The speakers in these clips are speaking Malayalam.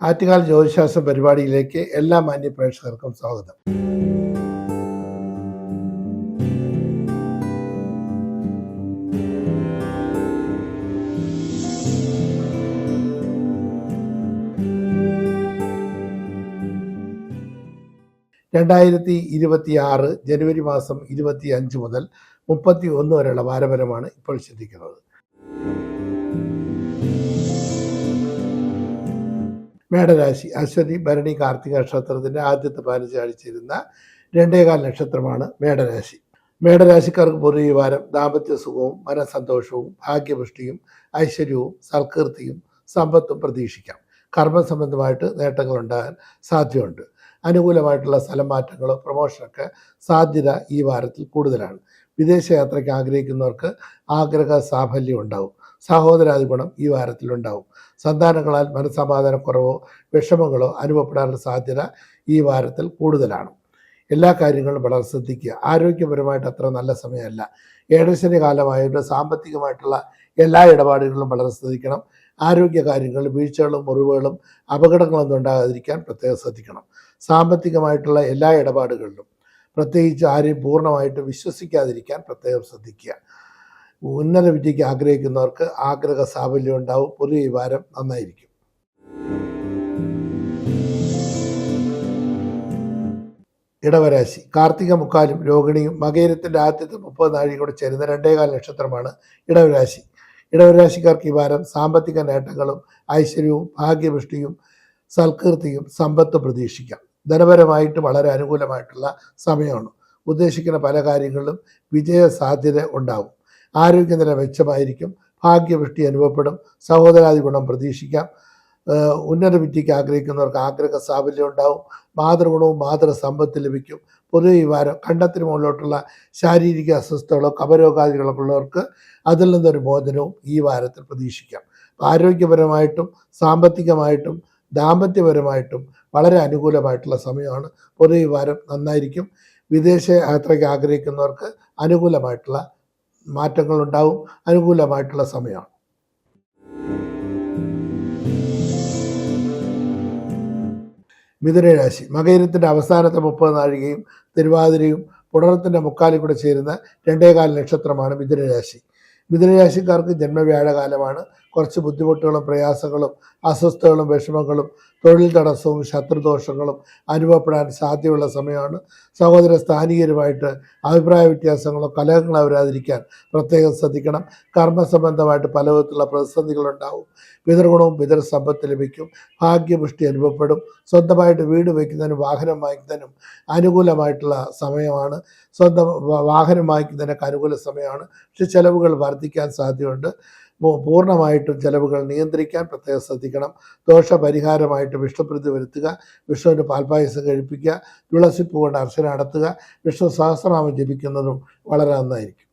ആറ്റുകാൽ ജ്യോതിശാസ്ത്ര പരിപാടിയിലേക്ക് എല്ലാ മാന്യ പ്രേക്ഷകർക്കും സ്വാഗതം. രണ്ടായിരത്തി ഇരുപത്തി ആറ് ജനുവരി മാസം ഇരുപത്തി അഞ്ച് മുതൽ മുപ്പത്തി ഒന്ന് വരെയുള്ള വാരപരമാണ് ഇപ്പോൾ ചിന്തിക്കുന്നത് മേടരാശി അശ്വതി ഭരണി കാർത്തിക നക്ഷത്രത്തിന്റെ ആദ്യത്തെ പതിനഞ്ച് ആഴ്ചയിരുന്ന രണ്ടേകാൽ നക്ഷത്രമാണ് മേടരാശി. മേടരാശിക്കാർക്ക് പൊതുവെ വാരം ദാമ്പത്യ സുഖവും മനസന്തോഷവും ഭാഗ്യപുഷ്ടിയും ഐശ്വര്യവും സൽകീർത്തിയും സമ്പത്തും പ്രതീക്ഷിക്കാം. കർമ്മ സംബന്ധമായിട്ട് നേട്ടങ്ങൾ ഉണ്ടാകാൻ സാധ്യതയുണ്ട്. അനുകൂലമായിട്ടുള്ള സ്ഥലം മാറ്റങ്ങളോ പ്രൊമോഷനൊക്കെ സാധ്യത ഈ വാരത്തിൽ കൂടുതലാണ്. വിദേശയാത്രയ്ക്ക് ആഗ്രഹിക്കുന്നവർക്ക് ആഗ്രഹ സാഫല്യം ഉണ്ടാവും. സഹോദരാദി ഈ വാരത്തിലുണ്ടാവും. സന്താനങ്ങളാൽ മനസ്സമാധാനക്കുറവോ വിഷമങ്ങളോ അനുഭവപ്പെടാനുള്ള സാധ്യത ഈ വാരത്തിൽ കൂടുതലാണ്. എല്ലാ കാര്യങ്ങളും വളരെ ശ്രദ്ധിക്കുക. ആരോഗ്യപരമായിട്ട് അത്ര നല്ല സമയമല്ല. ഏഴശനി കാലമായതുകൊണ്ട് സാമ്പത്തികമായിട്ടുള്ള എല്ലാ ഇടപാടുകളിലും വളരെ ശ്രദ്ധിക്കണം. ആരോഗ്യ കാര്യങ്ങൾ വീഴ്ചകളും മുറിവുകളും അപകടങ്ങളൊന്നും ഉണ്ടാകാതിരിക്കാൻ പ്രത്യേകം ശ്രദ്ധിക്കണം. സാമ്പത്തികമായിട്ടുള്ള എല്ലാ ഇടപാടുകളിലും പ്രത്യേകിച്ച് ആരെയും പൂർണമായിട്ട് വിശ്വസിക്കാതിരിക്കാൻ പ്രത്യേകം ശ്രദ്ധിക്കുക. ഉന്നത വിദ്യയ്ക്ക് ആഗ്രഹിക്കുന്നവർക്ക് ആഗ്രഹ സാഫല്യം ഉണ്ടാവും. ഈ വാരം നന്നായിരിക്കും. ഇടവരാശി. കാർത്തിക മുക്കാലും രോഹിണിയും മകേരത്തിന്റെ ആദ്യത്തെ മുപ്പത് നാഴികൂടെ കൂടെ ചേരുന്ന രണ്ടേകാൽ നക്ഷത്രമാണ് ഇടവരാശി. ഇടവരാശിക്കാർക്ക് ഈ വാരം സാമ്പത്തിക നേട്ടങ്ങളും ഐശ്വര്യവും ഭാഗ്യവൃഷ്ടിയും സൽകീർത്തിയും സമ്പത്ത് പ്രതീക്ഷിക്കാം. ധനപരമായിട്ട് വളരെ അനുകൂലമായിട്ടുള്ള സമയമാണ്. ഉദ്ദേശിക്കുന്ന പല കാര്യങ്ങളിലും വിജയ സാധ്യത ഉണ്ടാവും. ആരോഗ്യനില മെച്ചമായിരിക്കും ഭാഗ്യവൃഷ്ടി അനുഭവപ്പെടും സഹോദരാദി ഗുണം പ്രതീക്ഷിക്കാം. ഉന്നത വിദ്യയ്ക്ക് ആഗ്രഹിക്കുന്നവർക്ക് ആഗ്രഹ സാഫല്യം ഉണ്ടാവും മാതൃഗുണവും മാതൃ സമ്പത്ത് ലഭിക്കും. പൊതുവെ ഈ വാരം കണ്ടത്തിന് മുകളിലോട്ടുള്ള ശാരീരിക അസ്വസ്ഥതകളോ ഉള്ളവർക്ക് അതിൽ നിന്നൊരു മോചനവും ഈ വാരത്തിൽ പ്രതീക്ഷിക്കാം. ആരോഗ്യപരമായിട്ടും സാമ്പത്തികമായിട്ടും ദാമ്പത്യപരമായിട്ടും വളരെ അനുകൂലമായിട്ടുള്ള സമയമാണ്. പൊതുവെ ഈ വാരം നന്നായിരിക്കും. വിദേശ യാത്രയ്ക്ക് ആഗ്രഹിക്കുന്നവർക്ക് അനുകൂലമായിട്ടുള്ള മാറ്റങ്ങൾ ഉണ്ടാവും അനുകൂലമായിട്ടുള്ള സമയമാണ്. മിഥുനരാശി. മകയിരത്തിന്റെ അവസാനത്തെ മുപ്പത് നാഴികയും തിരുവാതിരയും പുണർത്തിന്റെ മുക്കാലിൽ കൂടെ ചേരുന്ന രണ്ടേകാല നക്ഷത്രമാണ് മിഥുനരാശി. മിഥുനരാശിക്കാർക്ക് ജന്മവ്യാഴകാലമാണ്. കുറച്ച് ബുദ്ധിമുട്ടുകളും പ്രയാസങ്ങളും അസ്വസ്ഥതകളും വിഷമങ്ങളും തൊഴിൽ തടസ്സവും ശത്രുദോഷങ്ങളും അനുഭവപ്പെടാൻ സാധ്യതയുള്ള സമയമാണ്. സഹോദര സ്ഥാനികരുമായിട്ട് അഭിപ്രായ വ്യത്യാസങ്ങളോ കലഹങ്ങളോ വരാതിരിക്കാൻ പ്രത്യേകം ശ്രദ്ധിക്കണം. കർമ്മസംബന്ധമായിട്ട് പല വിധത്തിലുള്ള പ്രതിസന്ധികളുണ്ടാവും. പിതൃഗുണവും പിതൃ സമ്പത്ത് ലഭിക്കും. ഭാഗ്യപുഷ്ടി അനുഭവപ്പെടും. സ്വന്തമായിട്ട് വീട് വയ്ക്കുന്നതിനും വാഹനം വാങ്ങിക്കുന്നതിനും അനുകൂലമായിട്ടുള്ള സമയമാണ്. സ്വന്തം വാഹനം വാങ്ങിക്കുന്നതിനൊക്കെ അനുകൂല സമയമാണ്. പക്ഷെ ചിലവുകൾ വർദ്ധിക്കാൻ സാധ്യതയുണ്ട്. പൂർണമായിട്ടും ചെലവുകൾ നിയന്ത്രിക്കാൻ പ്രത്യേകം ശ്രദ്ധിക്കണം. ദോഷപരിഹാരമായിട്ട് വിഷ്ണുപ്രീതി വരുത്തുക വിഷ്ണുവിന് പാൽപായസം കഴിപ്പിക്കുക തുളസിപ്പ് കൊണ്ട് അർച്ചന നടത്തുക വിഷ്ണു സഹസ്രനാമം ജപിക്കുന്നതും വളരെ നന്നായിരിക്കും.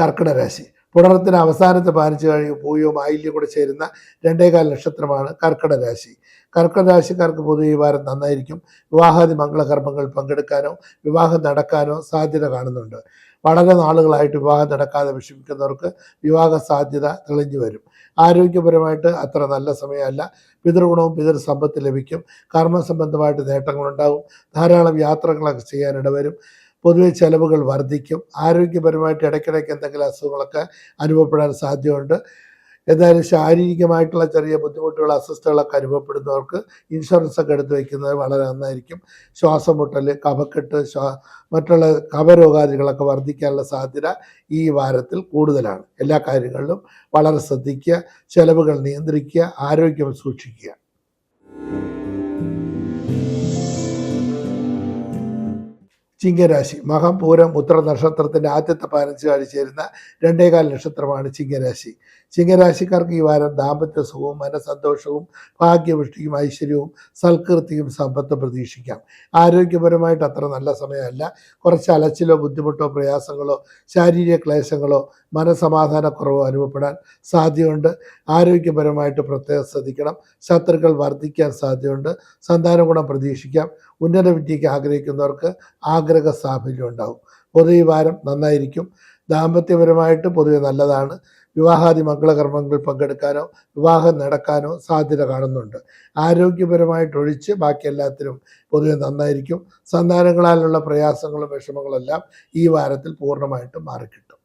കർക്കിടക രാശി. പുണർത്തിന് അവസാനത്തെ പതിനഞ്ച് കഴിയും പൂയവും ആയില്യം കൂടെ ചേരുന്ന രണ്ടേകാൽ നക്ഷത്രമാണ് കർക്കിടക രാശി. കർക്കിടക രാശിക്കാർക്ക് പൊതുവെ ഈ വാരം നന്നായിരിക്കും. വിവാഹാദി മംഗളകർമ്മങ്ങൾ പങ്കെടുക്കാനോ വിവാഹം നടക്കാനോ സാധ്യത കാണുന്നുണ്ട്. വളരെ നാളുകളായിട്ട് വിവാഹം നടക്കാതെ വിഷമിക്കുന്നവർക്ക് വിവാഹ സാധ്യത തെളിഞ്ഞു വരും. ആരോഗ്യപരമായിട്ട് അത്ര നല്ല സമയമല്ല. പിതൃഗുണവും പിതൃ സമ്പത്ത് ലഭിക്കും. കർമ്മസംബന്ധമായിട്ട് നേട്ടങ്ങളുണ്ടാകും. ധാരാളം യാത്രകളൊക്കെ ചെയ്യാനിടവരും. പൊതുവെ ചിലവുകൾ വർദ്ധിക്കും. ആരോഗ്യപരമായിട്ട് ഇടയ്ക്കിടയ്ക്ക് എന്തെങ്കിലും അസുഖങ്ങളൊക്കെ അനുഭവപ്പെടാൻ സാധ്യതയുണ്ട്. എന്തായാലും ശാരീരികമായിട്ടുള്ള ചെറിയ ബുദ്ധിമുട്ടുകൾ അസ്വസ്ഥകളൊക്കെ അനുഭവപ്പെടുന്നവർക്ക് ഇൻഷുറൻസ് ഒക്കെ എടുത്ത് വയ്ക്കുന്നത് വളരെ നന്നായിരിക്കും. ശ്വാസം മുട്ടൽ കഫക്കെട്ട് ശ്വാ മറ്റുള്ള കഫരോഗാദികളൊക്കെ വർദ്ധിക്കാനുള്ള സാധ്യത ഈ വാരത്തിൽ കൂടുതലാണ്. എല്ലാ കാര്യങ്ങളിലും വളരെ ശ്രദ്ധിക്കുക ചെലവുകൾ നിയന്ത്രിക്കുക ആരോഗ്യം സൂക്ഷിക്കുക. ചിങ്ങരാശി. മകം പൂരം ഉത്തര നക്ഷത്രത്തിന്റെ ആദ്യത്തെ പതിനഞ്ച് ആഴ്ച രണ്ടേകാൽ നക്ഷത്രമാണ് ചിങ്ങരാശി. ചിങ്ങരാശിക്കാർക്ക് ഈ വാരം ദാമ്പത്യ സുഖവും മനസന്തോഷവും ഭാഗ്യവൃഷ്ടിയും ഐശ്വര്യവും സൽകൃതിയും സമ്പത്തും പ്രതീക്ഷിക്കാം. ആരോഗ്യപരമായിട്ട് അത്ര നല്ല സമയമല്ല. കുറച്ച് അലച്ചിലോ ബുദ്ധിമുട്ടോ പ്രയാസങ്ങളോ ശാരീരിക ക്ലേശങ്ങളോ മനസമാധാനക്കുറവോ അനുഭവപ്പെടാൻ സാധ്യതയുണ്ട്. ആരോഗ്യപരമായിട്ട് പ്രത്യേകം ശ്രദ്ധിക്കണം. ശത്രുക്കൾ വർദ്ധിക്കാൻ സാധ്യതയുണ്ട്. സന്താന ഗുണം പ്രതീക്ഷിക്കാം. ഉന്നത വിദ്യയ്ക്ക് ആഗ്രഹിക്കുന്നവർക്ക് ആഗ്രഹ സാഫല്യം ഉണ്ടാവും പൊതുവെ ഈ വാരം നന്നായിരിക്കും. ദാമ്പത്യപരമായിട്ട് പൊതുവെ നല്ലതാണ്. വിവാഹാദി മംഗളകർമ്മങ്ങളിൽ പങ്കെടുക്കാനോ വിവാഹം നടക്കാനോ സാധ്യത കാണുന്നുണ്ട്. ആരോഗ്യപരമായിട്ടൊഴിച്ച് ബാക്കി എല്ലാത്തിനും പൊതുവെ നന്നായിരിക്കും. സന്താനങ്ങളാലുള്ള പ്രയാസങ്ങളും വിഷമങ്ങളെല്ലാം ഈ വാരത്തിൽ പൂർണമായിട്ടും മാറിക്കിട്ടും.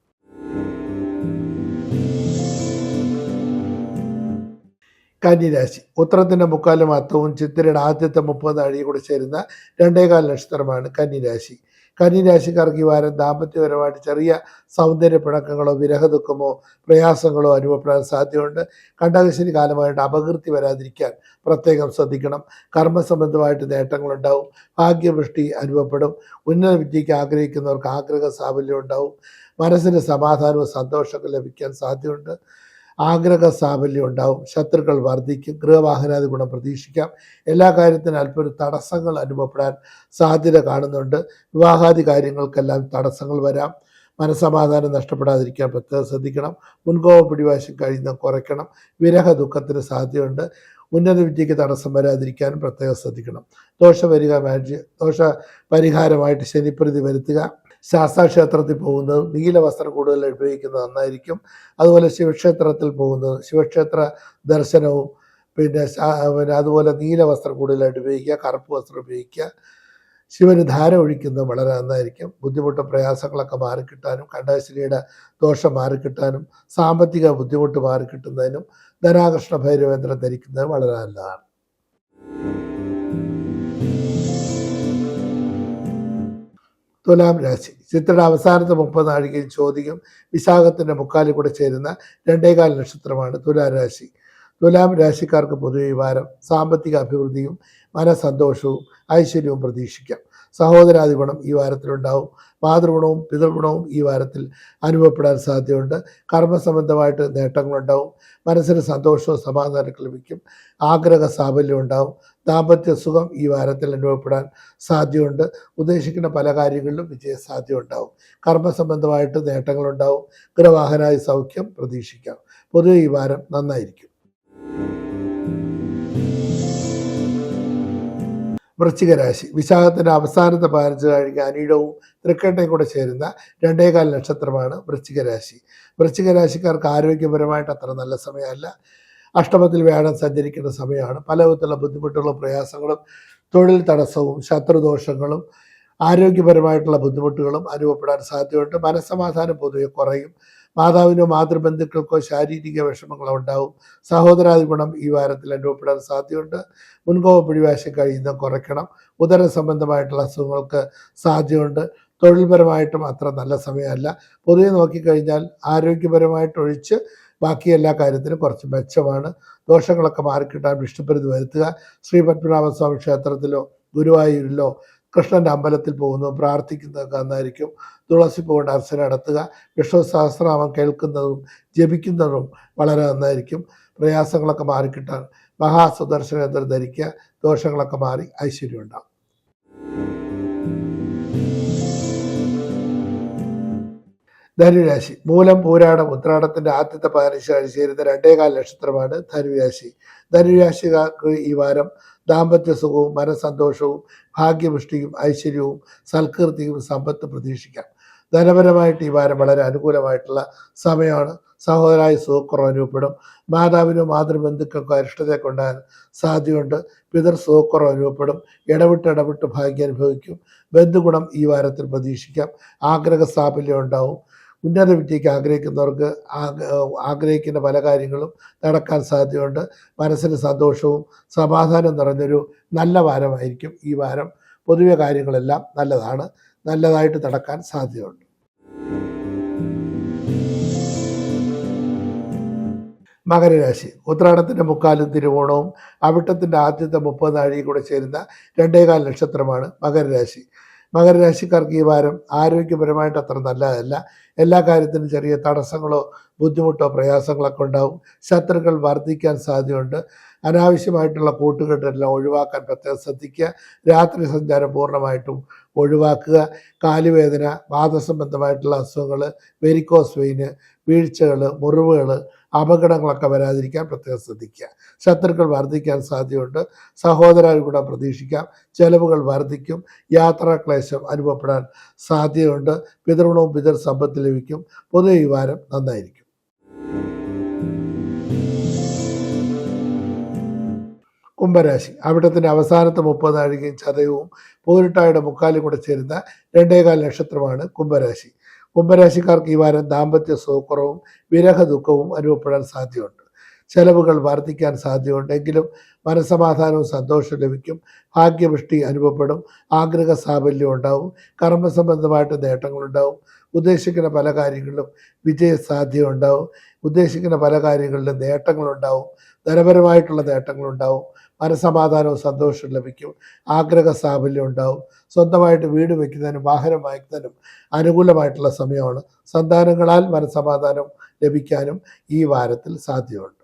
കന്നിരാശി. ഉത്തരത്തിന്റെ മുക്കാലും അത്തവും ചിത്തിരയുടെ ആദ്യത്തെ മുപ്പത് നാഴിക കൂടി ചേരുന്ന രണ്ടേകാൽ നക്ഷത്രമാണ് കന്നിരാശി. കന്നിരാശിക്കാർക്ക് ഈ വാരം ദാമ്പത്യപരമായിട്ട് ചെറിയ സൗന്ദര്യ പിണക്കങ്ങളോ വിരഹ ദുഃഖമോ പ്രയാസങ്ങളോ അനുഭവപ്പെടാൻ സാധ്യതയുണ്ട്. കണ്ടകശനി കാലമായിട്ട് അപകീർത്തി വരാതിരിക്കാൻ പ്രത്യേകം ശ്രദ്ധിക്കണം. കർമ്മസംബന്ധമായിട്ട് നേട്ടങ്ങളുണ്ടാവും. ഭാഗ്യവൃഷ്ടി അനുഭവപ്പെടും. ഉന്നത വിദ്യയ്ക്ക് ആഗ്രഹിക്കുന്നവർക്ക് ആഗ്രഹ സാഫല്യം ഉണ്ടാവും. മനസ്സിന് സമാധാനവും സന്തോഷവും ലഭിക്കാൻ സാധ്യതയുണ്ട്. ആഗ്രഹ സാഫല്യം ഉണ്ടാവും. ശത്രുക്കൾ വർദ്ധിക്കും ഗൃഹവാഹനാദി ഗുണം പ്രതീക്ഷിക്കാം. എല്ലാ കാര്യത്തിനും അല്പം തടസ്സങ്ങൾ അനുഭവപ്പെടാൻ സാധ്യത കാണുന്നുണ്ട്. വിവാഹാദി കാര്യങ്ങൾക്കെല്ലാം തടസ്സങ്ങൾ വരാം. മനസമാധാനം നഷ്ടപ്പെടാതിരിക്കാൻ പ്രത്യേകം ശ്രദ്ധിക്കണം. മുൻകോപ പിടിവാശം കഴിയുന്ന കുറയ്ക്കണം. വിരഹ ദുഃഖത്തിന് സാധ്യതയുണ്ട്. ഉന്നത വിദ്യയ്ക്ക് തടസ്സം വരാതിരിക്കാനും പ്രത്യേകം ശ്രദ്ധിക്കണം. ദോഷപരിഹാരമായിട്ട് ദോഷ പരിഹാരമായിട്ട് ശനിപ്രതി വരുത്തുക. ശാസ്താക്ഷേത്രത്തിൽ പോകുന്നത് നീല വസ്ത്രം കൂടുതൽ ഉപയോഗിക്കുന്നത് നന്നായിരിക്കും. അതുപോലെ ശിവക്ഷേത്രത്തിൽ പോകുന്നത് ശിവക്ഷേത്ര ദർശനവും പിന്നെ പിന്നെ അതുപോലെ നീല വസ്ത്രം കൂടുതലായിട്ട് ഉപയോഗിക്കുക കറുപ്പ് വസ്ത്രം ഉപയോഗിക്കുക. ശിവന് ധാര ഒഴിക്കുന്നത് വളരെ നന്നായിരിക്കും. ബുദ്ധിമുട്ടും പ്രയാസങ്ങളൊക്കെ മാറിക്കിട്ടാനും കണ്ടകശനിയുടെ ദോഷം മാറിക്കിട്ടാനും സാമ്പത്തിക ബുദ്ധിമുട്ട് മാറിക്കിട്ടുന്നതിനും ധനാകൃഷ്ണ ഭൈരവേന്ദ്രം ധരിക്കുന്നത് വളരെ നല്ലതാണ്. തുലാം രാശി. ചിത്രയുടെ അവസാനത്തെ മുപ്പത് നാഴികയിൽ ചോദ്യം വിശാഖത്തിന്റെ മുക്കാലിൽ കൂടെ ചേരുന്ന രണ്ടേകാൽ നക്ഷത്രമാണ് തുലാരാശി തുലാം രാശിക്കാർക്ക് പൊതുവെ വാരം സാമ്പത്തിക അഭിവൃദ്ധിയും മനസന്തോഷവും ഐശ്വര്യവും പ്രതീക്ഷിക്കാം. സഹോദരാധിപണം ഈ വാരത്തിലുണ്ടാവും. മാതൃഗുണവും പിതൃഗുണവും ഈ വാരത്തിൽ അനുഭവപ്പെടാൻ സാധ്യതയുണ്ട്. കർമ്മസംബന്ധമായിട്ട് നേട്ടങ്ങളുണ്ടാവും. മനസ്സിന് സന്തോഷവും സമാധാനമൊക്കെ ലഭിക്കും. ആഗ്രഹ സാഫല്യം ഉണ്ടാവും. ദാമ്പത്യ സുഖം ഈ വാരത്തിൽ അനുഭവപ്പെടാൻ സാധ്യതയുണ്ട്. ഉദ്ദേശിക്കുന്ന പല കാര്യങ്ങളിലും വിജയ സാധ്യത ഉണ്ടാവും കർമ്മസംബന്ധമായിട്ട് നേട്ടങ്ങളുണ്ടാവും. ഗൃഹവാഹനായ സൗഖ്യം പ്രതീക്ഷിക്കാം. പൊതുവെ ഈ വാരം നന്നായിരിക്കും. വൃശ്ചിക രാശി. വിശാഖത്തിന്റെ അവസാനത്തെ പതിനഞ്ച് കഴിഞ്ഞ അനീടവും തൃക്കേട്ടയും കൂടെ ചേരുന്ന രണ്ടേകാൽ നക്ഷത്രമാണ് വൃശ്ചികരാശി വൃശ്ചികരാശിക്കാർക്ക് വൃശ്ചിക രാശിക്കാർക്ക് ആരോഗ്യപരമായിട്ട് അത്ര നല്ല സമയമല്ല. അഷ്ടമത്തിൽ വ്യാഴം സഞ്ചരിക്കുന്ന സമയമാണ്. പല വിധത്തിലുള്ള ബുദ്ധിമുട്ടുകളും പ്രയാസങ്ങളും തൊഴിൽ തടസ്സവും ശത്രുദോഷങ്ങളും ആരോഗ്യപരമായിട്ടുള്ള ബുദ്ധിമുട്ടുകളും അനുഭവപ്പെടാൻ സാധ്യതയുണ്ട്. മനസ്സമാധാനം പൊതുവെ കുറയും. മാതാവിനോ മാതൃബന്ധുക്കൾക്കോ ശാരീരിക വിഷമങ്ങളോ ഉണ്ടാവും. സഹോദരാദി ഗുണം ഈ വാരത്തിൽ അനുഭവപ്പെടാൻ സാധ്യതയുണ്ട്. മുൻകോപ പിടിവാശം കഴിയുന്ന കുറയ്ക്കണം. ഉദര സംബന്ധമായിട്ടുള്ള അസുഖങ്ങൾക്ക് സാധ്യതയുണ്ട്. തൊഴിൽപരമായിട്ടും അത്ര നല്ല സമയമല്ല. പൊതുവെ നോക്കിക്കഴിഞ്ഞാൽ ആരോഗ്യപരമായിട്ടൊഴിച്ച് ബാക്കി എല്ലാ കാര്യത്തിനും കുറച്ച് മെച്ചമാണ്. ദോഷങ്ങളൊക്കെ മാറിക്കിട്ടാൻ വിഷ്ണുപ്രതി വരുത്തുക. ശ്രീ പത്മനാഭസ്വാമി ക്ഷേത്രത്തിലോ ഗുരുവായൂരിലോ കൃഷ്ണന്റെ അമ്പലത്തിൽ പോകുന്നതും പ്രാർത്ഥിക്കുന്നതൊക്കെ നന്നായിരിക്കും തുളസി പോകേണ്ട അർച്ചന നടത്തുക വിഷ്ണു സഹസ്രനാമം കേൾക്കുന്നതും ജപിക്കുന്നതും വളരെ നന്നായിരിക്കും. പ്രയാസങ്ങളൊക്കെ മാറിക്കിട്ടാൻ മഹാസുദർശന യന്ത്രം ധരിക്കുക ദോഷങ്ങളൊക്കെ മാറി ഐശ്വര്യം ഉണ്ടാകും ധനുരാശി മൂലം പൂരാടം ഉത്രാടത്തിന്റെ ആദ്യത്തെ പതിനഞ്ച് ആഴ്ച ചേരുന്ന രണ്ടേകാൽ നക്ഷത്രമാണ് ധനുരാശി. ധനുരാശിക്കാർക്ക് ഈ വാരം ദാമ്പത്യ സുഖവും മനസന്തോഷവും ഭാഗ്യപുഷ്ടിയും ഐശ്വര്യവും സൽകീർത്തിയും സമ്പത്ത് പ്രതീക്ഷിക്കാം. ധനപരമായിട്ട് ഈ വാരം വളരെ അനുകൂലമായിട്ടുള്ള സമയമാണ്. സഹോദരായ സുഖക്കുറവ് അനുഭവപ്പെടും. മാതാവിനോ മാതൃബന്ധുക്കൾക്കോ അരിഷ്ടതയെ കൊണ്ടാൻ സാധ്യതയുണ്ട്. പിതൃ സുഖക്കുറവ് അനുഭവപ്പെടും. ഇടവിട്ട് ഇടവിട്ട് ഭാഗ്യം അനുഭവിക്കും. ബന്ധുഗുണം ഈ വാരത്തിൽ പ്രതീക്ഷിക്കാം. ആഗ്രഹ സാഫല്യം ഉണ്ടാവും. ഉന്നത വിദ്യയ്ക്ക് ആഗ്രഹിക്കുന്നവർക്ക് ആഗ്രഹിക്കുന്ന പല കാര്യങ്ങളും നടക്കാൻ സാധ്യതയുണ്ട്. മനസ്സിന് സന്തോഷവും സമാധാനം നിറഞ്ഞൊരു നല്ല വാരമായിരിക്കും ഈ വാരം. പൊതുവെ കാര്യങ്ങളെല്ലാം നല്ലതാണ്. നല്ലതായിട്ട് നടക്കാൻ സാധ്യതയുണ്ട്. മകരരാശി. ഉത്രാടത്തിന്റെ മുക്കാലും തിരുവോണവും അവിട്ടത്തിന്റെ ആദ്യത്തെ മുപ്പത് നാഴിയും കൂടെ ചേരുന്ന രണ്ടേകാൽ നക്ഷത്രമാണ് മകരരാശി. മകരരാശിക്കാർക്ക് ഈ വാരം ആരോഗ്യപരമായിട്ട് അത്ര നല്ലതല്ല. എല്ലാ കാര്യത്തിനും ചെറിയ തടസ്സങ്ങളോ ബുദ്ധിമുട്ടോ പ്രയാസങ്ങളൊക്കെ ഉണ്ടാവും. ശത്രുക്കൾ വർദ്ധിക്കാൻ സാധ്യതയുണ്ട്. അനാവശ്യമായിട്ടുള്ള കൂട്ടുകെട്ടെല്ലാം ഒഴിവാക്കാൻ പ്രത്യേകം ശ്രദ്ധിക്കുക. രാത്രി സഞ്ചാരം പൂർണമായിട്ടും ഒഴിവാക്കുക. കാലുവേദന വാദസംബന്ധമായിട്ടുള്ള അസുഖങ്ങൾ വെരിക്കോസ് വെയിന് വീഴ്ചകൾ മുറിവുകൾ അപകടങ്ങളൊക്കെ വരാതിരിക്കാൻ പ്രത്യേകം ശ്രദ്ധിക്കുക. ശത്രുക്കൾ വർദ്ധിക്കാൻ സാധ്യതയുണ്ട്. സഹോദരാനുകൂടം പ്രതീക്ഷിക്കാം. ചെലവുകൾ വർദ്ധിക്കും. യാത്രാക്ലേശം അനുഭവപ്പെടാൻ സാധ്യതയുണ്ട്. പിതൃണവും പിതൃ സമ്പത്ത് ലഭിക്കും. പൊതുവെ ഈ വാരം നന്നായിരിക്കും. കുംഭരാശി. അവിടത്തിന്റെ അവസാനത്തെ മുപ്പത് നാഴികയും ചതയവും പൂരിട്ടായുടെ മുക്കാലും കൂടെ ചേരുന്ന രണ്ടേകാൽ നക്ഷത്രമാണ് കുംഭരാശി. കുംഭരാശിക്കാർക്ക് ഈ വാരം ദാമ്പത്യ സുഖക്കുറവും വിരഹ ദുഃഖവും അനുഭവപ്പെടാൻ സാധ്യതയുണ്ട്. ചെലവുകൾ വർദ്ധിക്കാൻ സാധ്യതയുണ്ടെങ്കിലും മനസമാധാനവും സന്തോഷം ലഭിക്കും. ഭാഗ്യവൃഷ്ടി അനുഭവപ്പെടും. ആഗ്രഹ സാഫല്യം ഉണ്ടാവും. കർമ്മസംബന്ധമായിട്ട് നേട്ടങ്ങളുണ്ടാവും ഉദ്ദേശിക്കുന്ന പല കാര്യങ്ങളിലും വിജയ സാധ്യത ഉണ്ടാവും. ഉദ്ദേശിക്കുന്ന പല കാര്യങ്ങളിലും നേട്ടങ്ങളുണ്ടാവും ധനപരമായിട്ടുള്ള നേട്ടങ്ങളുണ്ടാവും മനസമാധാനവും സന്തോഷവും ലഭിക്കും. ആഗ്രഹ സാഫല്യം ഉണ്ടാവും. സ്വന്തമായിട്ട് വീട് വയ്ക്കുന്നതിനും വാഹനം വാങ്ങിക്കുന്നതിനും അനുകൂലമായിട്ടുള്ള സമയമാണ്. സന്താനങ്ങളാൽ മനസമാധാനം ലഭിക്കാനും ഈ വാരത്തിൽ സാധ്യതയുണ്ട്.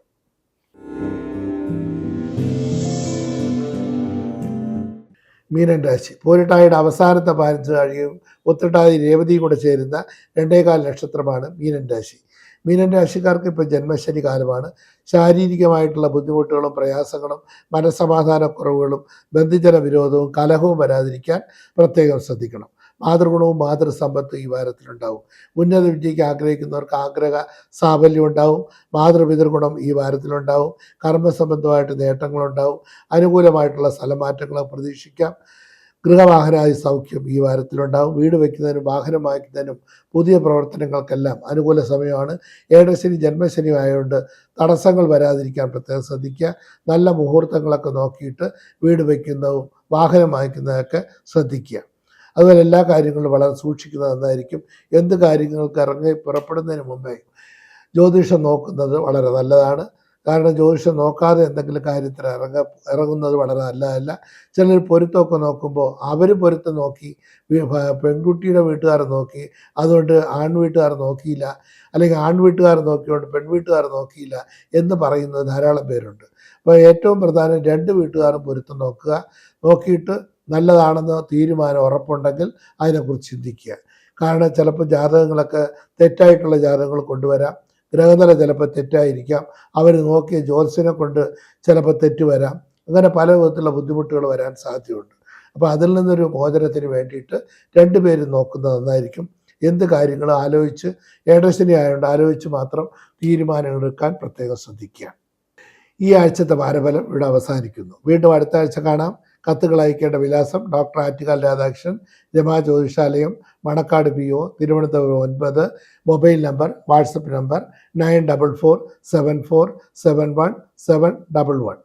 മീനൻ രാശി പോരിട്ടായുടെ അവസാനത്തെ പതിനഞ്ച് കഴിയും ഉത്രട്ടാതി രേവതിയും കൂടെ ചേരുന്ന രണ്ടേകാൽ നക്ഷത്രമാണ് മീനൻ രാശി മീനൻ രാശിക്കാർക്ക് ഇപ്പോൾ ജന്മശനി കാലമാണ്. ശാരീരികമായിട്ടുള്ള ബുദ്ധിമുട്ടുകളും പ്രയാസങ്ങളും മനസ്സമാധാനക്കുറവുകളും ബന്ധുജന വിരോധവും കലഹവും വരാതിരിക്കാൻ പ്രത്യേകം ശ്രദ്ധിക്കണം. മാതൃഗുണവും മാതൃസമ്പത്തും ഈ വാരത്തിലുണ്ടാവും. ഉന്നത വിദ്യയ്ക്ക് ആഗ്രഹിക്കുന്നവർക്ക് ആഗ്രഹ സാഫല്യം ഉണ്ടാവും. മാതൃപിതൃഗുണം ഈ വാരത്തിലുണ്ടാവും. കർമ്മസംബന്ധമായിട്ട് നേട്ടങ്ങളുണ്ടാവും. അനുകൂലമായിട്ടുള്ള സ്ഥലമാറ്റങ്ങൾ പ്രതീക്ഷിക്കാം. ഗൃഹവാഹനാദി സൗഖ്യം ഈ വാരത്തിലുണ്ടാവും. വീട് വയ്ക്കുന്നതിനും വാഹനം വാങ്ങിക്കുന്നതിനും പുതിയ പ്രവർത്തനങ്ങൾക്കെല്ലാം അനുകൂല സമയമാണ്. ഏഴശനി ജന്മശനി ആയതുകൊണ്ട് തടസ്സങ്ങൾ വരാതിരിക്കാൻ പ്രത്യേകം ശ്രദ്ധിക്കുക. നല്ല മുഹൂർത്തങ്ങളൊക്കെ നോക്കിയിട്ട് വീട് വയ്ക്കുന്നതും വാഹനം വാങ്ങിക്കുന്നതൊക്കെ ശ്രദ്ധിക്കുക. അതുപോലെ എല്ലാ കാര്യങ്ങളും വളരെ സൂക്ഷിക്കുന്നത് നന്നായിരിക്കും. എന്ത് കാര്യങ്ങൾക്ക് ഇറങ്ങി പുറപ്പെടുന്നതിന് മുമ്പേ ജ്യോതിഷം നോക്കുന്നത് വളരെ നല്ലതാണ്. കാരണം ജ്യോതിഷം നോക്കാതെ എന്തെങ്കിലും കാര്യത്തിൽ ഇറങ്ങ ഇറങ്ങുന്നത് വളരെ നല്ലതല്ല. ചിലർ പൊരുത്തമൊക്കെ നോക്കുമ്പോൾ അവർ പൊരുത്തം നോക്കി പെൺകുട്ടിയുടെ വീട്ടുകാർ നോക്കി അതുകൊണ്ട് ആൺവീട്ടുകാർ നോക്കിയില്ല. അല്ലെങ്കിൽ ആൺ വീട്ടുകാർ നോക്കിയോണ്ട് പെൺവീട്ടുകാർ നോക്കിയില്ല എന്ന് പറയുന്നത് ധാരാളം പേരുണ്ട്. അപ്പോൾ ഏറ്റവും പ്രധാനം രണ്ട് വീട്ടുകാരും പൊരുത്തം നോക്കുക. നോക്കിയിട്ട് നല്ലതാണെന്ന് തീരുമാനം ഉറപ്പുണ്ടെങ്കിൽ അതിനെക്കുറിച്ച് ചിന്തിക്കുക. കാരണം ചിലപ്പോൾ ജാതകങ്ങളൊക്കെ തെറ്റായിട്ടുള്ള ജാതകങ്ങൾ കൊണ്ടുവരാം. ഗ്രഹനില ചിലപ്പോൾ തെറ്റായിരിക്കാം. അവർ നോക്കിയ ജ്യോത്സ്യനെ കൊണ്ട് ചിലപ്പോൾ തെറ്റ് വരാം. അങ്ങനെ പല വിധത്തിലുള്ള ബുദ്ധിമുട്ടുകൾ വരാൻ സാധ്യതയുണ്ട്. അപ്പോൾ അതിൽ നിന്നൊരു മോചനത്തിന് വേണ്ടിയിട്ട് രണ്ടുപേരും നോക്കുന്നത് നന്നായിരിക്കും. എന്ത് കാര്യങ്ങളും ആലോചിച്ച് ഏടശനി ആയതുകൊണ്ട് ആലോചിച്ച് മാത്രം തീരുമാനങ്ങൾ എടുക്കാൻ പ്രത്യേകം ശ്രദ്ധിക്കുക. ഈ ആഴ്ചത്തെ വാരഫലം ഇവിടെ അവസാനിക്കുന്നു. വീണ്ടും അടുത്ത ആഴ്ച കാണാം. കത്തുകൾ അയക്കേണ്ട വിലാസം doctor Attukal Radhakrishnan Rama Jyothishalayam Manacaud P O Thiruvananthapuram ഒൻപത് mobile number WhatsApp number nine double four seven four seven one seven double one.